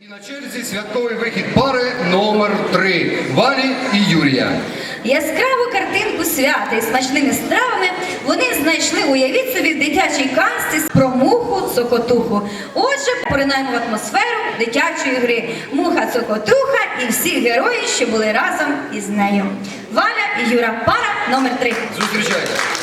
І на черзі святковий вихід пари номер 3 Валі і Юрія. Яскраву картинку свята із смачними стравами вони знайшли, уявіть собі, в дитячій казці про муху цокотуху. Отже, поринаємо в атмосферу дитячої гри. Муха цокотуха і всі герої, що були разом із нею. Валя і Юра, пара номер 3 Зустрічайте.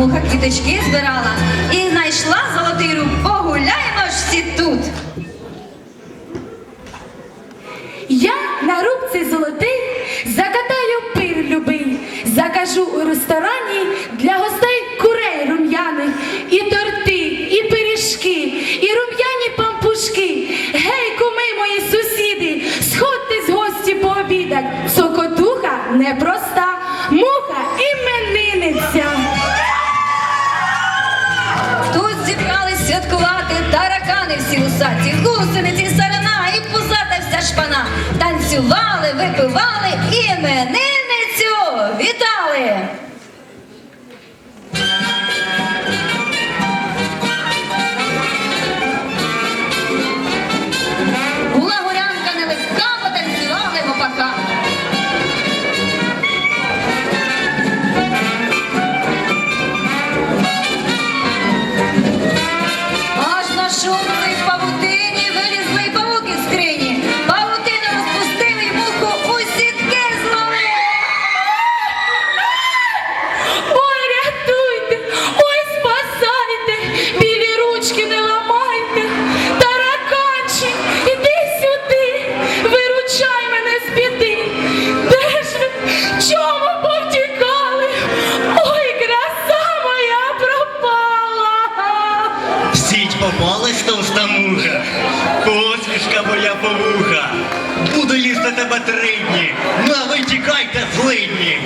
Муха квіточки збирала і знайшла золотий руб. Погуляємо ж всі тут. Всі усаті, гусениці, сарана і пузата вся шпана. Танцювали, випивали, іменинницю вітали. Повуха. Буду їсти тебе три дні, ну а ви тікайте злидні.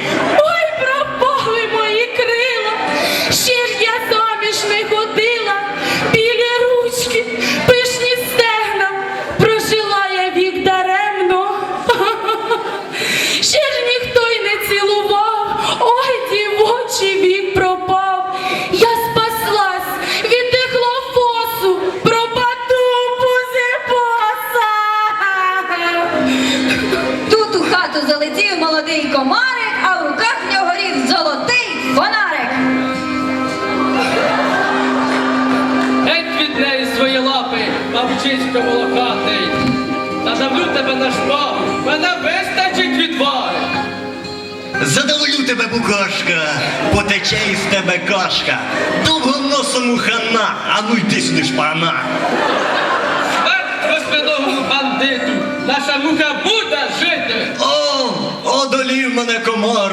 Тут у хату залетів молодий комарик, а в руках в нього рів золотий фонарик. Геть від неї свої лапи, мавчисько волохатий. Задавлю тебе на шпагу, мене вистачить відваги. Задавлю тебе, букашка, потече із тебе кашка. Довгоносому хана, а ну йди сюди шпана. Смерть розпиногому бандиту, наша муха буде жити. О, одолів мене комар.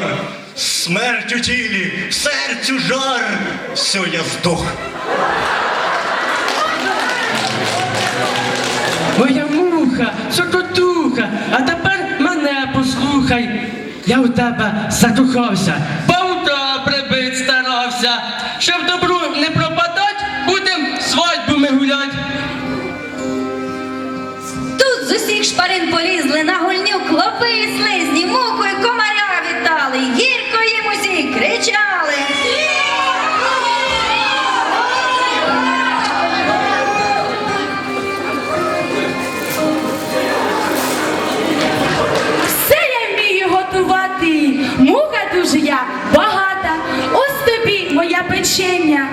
Смерть у тілі, в серцю жар. Все, я здох. Моя муха, сокотуха, а тепер мене послухай. Я у тебе закохався, паута прибить старався. Щоб добру на гульню клопи і слизні, муку і комаря вітали, гірко їм усі кричали. Все я вмію готувати, муха дуже я багата. Ось тобі моя печення,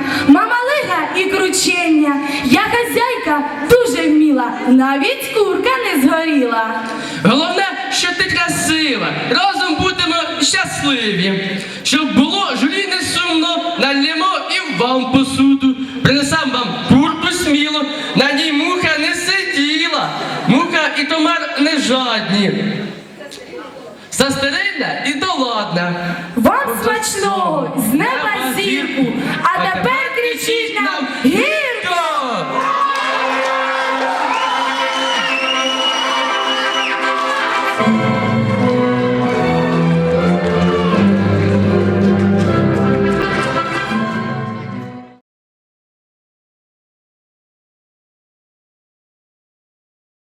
і кручення. Я хазяйка дуже вміла, навіть курка не згоріла. Головне, що ти красива, разом будемо щасливі. Щоб було журі не сумно, нальємо і вам посуду. Принесам вам курку сміло, на ній муха не сиділа, муха і комар не жадні. Застерильне і голодне. Вам смачного з неба зірку, а тепер